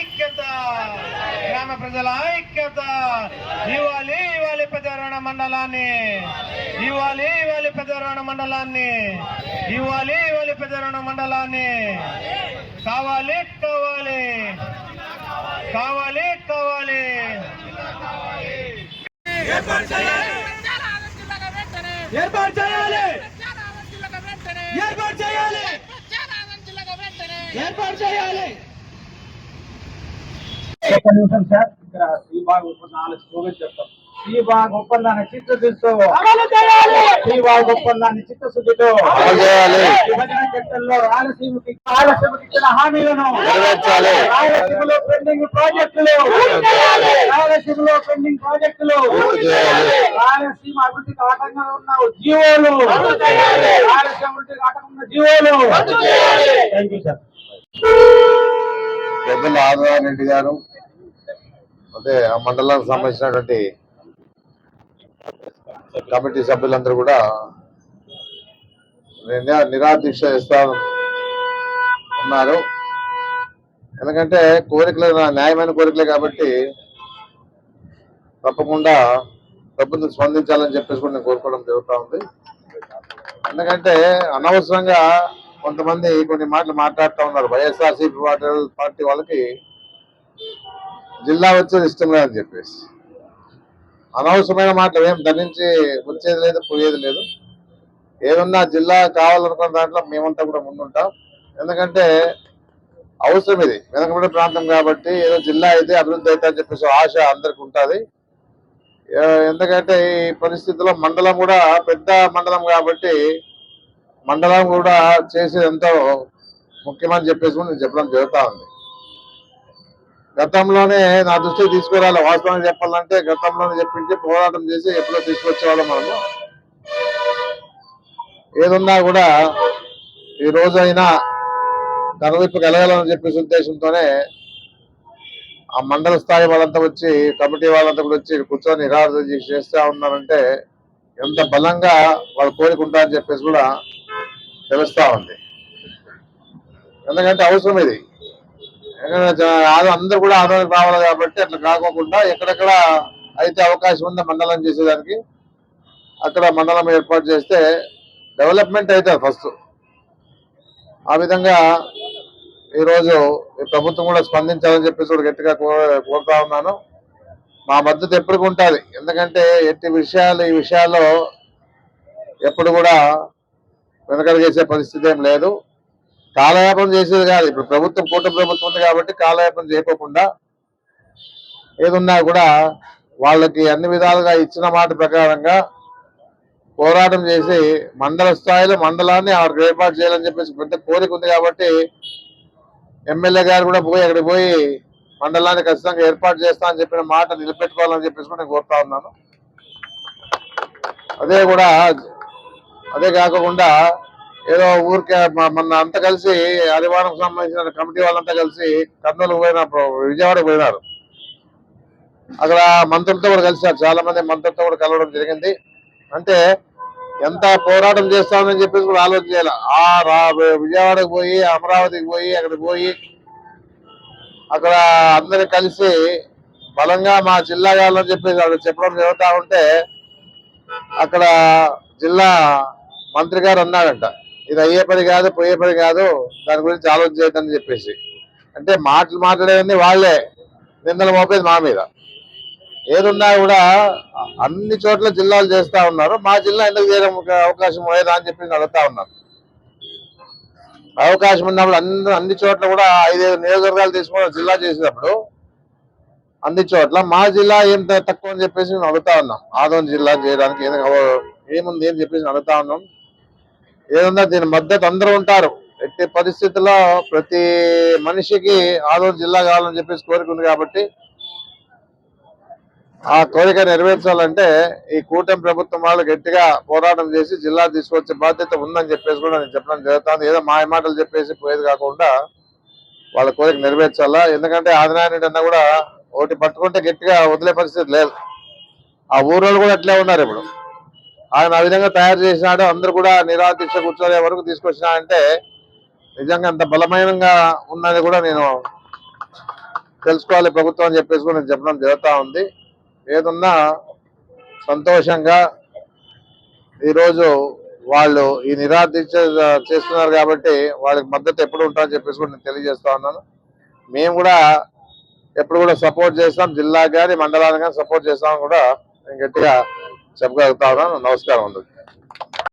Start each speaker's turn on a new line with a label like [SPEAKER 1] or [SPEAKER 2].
[SPEAKER 1] ఐక్యత. గ్రామ ప్రజల ఐక్యత. ఇవ్వాలి ఇవ్వాలి పెద్దరణ మండలాన్ని. ఇవ్వాలి ఇవ్వాలి పెద్దరణ మండలాన్ని. ఇవ్వాలి ఇవ్వాలి పెద్దరణ మండలాన్ని. కావాలి కావాలి. కావాలి కావాలి.
[SPEAKER 2] ఏర్పాటు చేయాలి. ఏర్పాటు చేయాలి. ఏర్పాటు చేయాలి. ఏర్పాటు చేయాలి.
[SPEAKER 3] ఒక్క నిమిషం సార్. ఇక్కడ ఈ బాగ్ ఒప్పందం నాలుగు స్లోగన్ చెప్తాం ఈ బాగ్ ఒప్పందాన్ని చిత్తశుద్ధితో
[SPEAKER 2] అమలు చేయాలి!
[SPEAKER 3] ఈ బాగ్ ఒప్పందాన్ని చిత్తశుద్ధితో
[SPEAKER 4] అమలు చేయాలి.
[SPEAKER 3] విభజన చట్టంలో రాయలసీమకి రాయలసీమకి ఇచ్చిన హామీలను. రాయలసీమలో పెండింగ్ ప్రాజెక్టులు రాయలసీమలో పెండింగ్ ప్రాజెక్టులు
[SPEAKER 4] పూర్తి చేయాలి.
[SPEAKER 3] రాయలసీమ అభివృద్ధికి ఆటంకంగా ఉన్న జీవోలు రాయలసీమ అభివృద్ధికి ఆటంకంగా ఉన్న జీవోలు. థ్యాంక్ యూ సార్
[SPEAKER 4] పెద్దల ఆదినారాయణ రెడ్డి గారు అదే ఆ మండలానికి సంబంధించినటువంటి కమిటీ సభ్యులందరూ కూడా నిరా- నిరాదీక్ష చేస్తా ఉన్నారు. ఎందుకంటే కోరికలు న్యాయమైన కోరికలే కాబట్టి తప్పకుండా ప్రభుత్వం స్పందించాలని చెప్పేసి కూడా నేను కోరుకోవడం జరుగుతూ ఉంది. ఎందుకంటే అనవసరంగా కొంతమంది కొన్ని మాటలు మాట్లాడుతూ ఉన్నారు. వైఎస్ఆర్సీపీ పార్టీ వాళ్ళకి జిల్లా వచ్చేది ఇష్టం లేదని చెప్పేసి. అనవసరమైన మాటలు ఏం ధరించి వచ్చేది లేదు పోయేది లేదు. ఏదన్నా జిల్లా కావాలనుకున్న దాంట్లో మేమంతా కూడా ముందుంటాం. ఎందుకంటే అవసరం ఇది. వెనకబడి ప్రాంతం కాబట్టి ఏదో జిల్లా అయితే అభివృద్ధి అయితే అని చెప్పేసి ఆశ అందరికి ఉంటుంది. ఎందుకంటే ఈ పరిస్థితిలో మండలం కూడా పెద్ద మండలం కాబట్టి మండలం కూడా చేసేది ఎంతో ముఖ్యమని చెప్పేసి కూడా నేను చెప్పడం జరుగుతూ ఉంది. గతంలోనే నా దృష్టికి తీసుకురాలి వాస్తవం చెప్పాలంటే గతంలోనే చెప్పించి పోరాటం చేసి ఎప్పుడో తీసుకొచ్చేవాళ్ళం మనము. ఏదున్నా కూడా ఈ రోజైనా కనువిప్పు కలగాలని చెప్పేసి ఉద్దేశంతోనే ఆ మండల స్థాయి వాళ్ళంతా వచ్చి కమిటీ వాళ్ళంతా కూడా వచ్చి కూర్చొని నిరాధన చేస్తూ చేస్తా ఉన్నారంటే ఎంత బలంగా వాళ్ళు కోరుకుంటారని చెప్పేసి కూడా తెలుస్తా ఉంది. ఎందుకంటే అవసరం ఇది. అందరూ కూడా ఆదాయానికి రావాలి కాబట్టి అట్లా కాకోకుండా ఎక్కడెక్కడ అయితే అవకాశం ఉందో మండలం చేసేదానికి అక్కడ మండలం ఏర్పాటు చేస్తే డెవలప్మెంట్ అవుతుంది ఫస్ట్. ఆ విధంగా ఈరోజు ప్రభుత్వం కూడా స్పందించాలని చెప్పేసి కూడా గట్టిగా కో- కోరుతా ఉన్నాను. మా మద్దతు ఎప్పటికి ఉంటుంది. ఎందుకంటే ఎట్టి విషయాలు ఈ విషయాల్లో ఎప్పుడు కూడా వెనకడు చేసే పరిస్థితి ఏం లేదు. కాలయాపన చేసేది కాదు. ఇప్పుడు ప్రభుత్వం కూటమి ప్రభుత్వం ఉంది కాబట్టి కాలయాపన చేయకోకుండా ఏదున్నా కూడా వాళ్ళకి అన్ని విధాలుగా ఇచ్చిన మాట ప్రకారంగా పోరాటం చేసి మండల స్థాయిలో మండలాన్ని ఆవిడకి ఏర్పాటు చేయాలని చెప్పేసి పెద్ద కోరిక ఉంది కాబట్టి ఎమ్మెల్యే గారు కూడా పోయి అక్కడికి పోయి మండలాన్ని ఖచ్చితంగా ఏర్పాటు చేస్తా అని చెప్పిన మాట నిలబెట్టుకోవాలని చెప్పేసి కూడా నేను కోరుతా ఉన్నాను. అదే కూడా అదే కాకుండా ఏదో ఊరికే మొన్న అంతా కలిసి హరివారం సంబంధించిన కమిటీ వాళ్ళంతా కలిసి కర్నూలు పోయిన విజయవాడ పోయినారు. అక్కడ మంత్రులతో కూడా కలిసారు. చాలా మంది మంత్రులతో కూడా కలవడం జరిగింది. అంటే ఎంత పోరాటం చేస్తామని చెప్పేసి కూడా ఆలోచన చేయాలి ఆ రా విజయవాడకు పోయి అమరావతికి పోయి అక్కడికి పోయి అక్కడ అందరు కలిసి బలంగా మా జిల్లా కావాలని చెప్పేసి అక్కడ చెప్పడం జరుగుతా ఉంటే అక్కడ జిల్లా మంత్రి గారు అన్నాడంట. ఇది అయ్యే పని కాదు పోయే పని కాదు దాని గురించి ఆలోచన చేయొద్దని చెప్పేసి. అంటే మాటలు మాట్లాడేవన్నీ వాళ్ళే. నిందలు మోపేది మా మీద. ఏదున్నా కూడా అన్ని చోట్ల జిల్లాలు చేస్తా ఉన్నారు. మా జిల్లా ఎందుకు చేయడం అవకాశం లేదా అని చెప్పి అడుగుతా ఉన్నాను అవకాశం ఉన్నప్పుడు అందరూ అన్ని చోట్ల కూడా ఐదైదు నియోజకవర్గాలు తీసుకుని జిల్లా చేసినప్పుడు అన్ని చోట్ల మా జిల్లా ఏం తక్కువ అని చెప్పేసి మేము అడుగుతా ఉన్నాం. ఆదోన్ జిల్లా చేయడానికి ఏదో ఏముంది అని చెప్పేసి అడుగుతా ఉన్నాం. ఏదన్నా దీని మద్దతు అందరూ ఉంటారు. ఎట్టి పరిస్థితుల్లో ప్రతి మనిషికి ఆదోన్ జిల్లా కావాలని చెప్పేసి కోరిక ఉంది కాబట్టి ఆ కోరిక నెరవేర్చాలంటే ఈ కూటమి ప్రభుత్వం వాళ్ళు గట్టిగా పోరాటం చేసి జిల్లా తీసుకొచ్చే బాధ్యత ఉందని చెప్పేసి కూడా నేను చెప్పడం జరుగుతుంది. ఏదో మాయ మాటలు చెప్పేసి పోయేది కాకుండా వాళ్ళ కోరిక నెరవేర్చాలా? ఎందుకంటే ఆదినారాయణ అన్న కూడా ఒకటి పట్టుకుంటే గట్టిగా వదిలే పరిస్థితి లేదు. ఆ ఊరోళ్ళు కూడా అట్లే ఉన్నారు ఇప్పుడు. ఆయన ఆ విధంగా తయారు చేసినాడు. అందరు కూడా నిరాదీక్ష కూర్చోలే వరకు తీసుకొచ్చినా అంటే నిజంగా అంత బలమైనగా ఉందని కూడా నేను తెలుసుకోవాలి ప్రభుత్వం అని చెప్పేసి కూడా నేను చెప్పడం జరుగుతూ ఉంది. ఏదున్నా సంతోషంగా ఈరోజు వాళ్ళు ఈ నిరాదీక్ష చేస్తున్నారు కాబట్టి వాళ్ళకి మద్దతు ఎప్పుడు ఉంటారని చెప్పేసి కూడా నేను తెలియజేస్తా ఉన్నాను. మేము కూడా ఎప్పుడు కూడా సపోర్ట్ చేస్తాం. జిల్లా కానీ మండలాన్ని కానీ సపోర్ట్ చేస్తామని కూడా నేను గట్టిగా చెప్పగలుగుతా ఉన్నాను నమస్కారం అందరికీ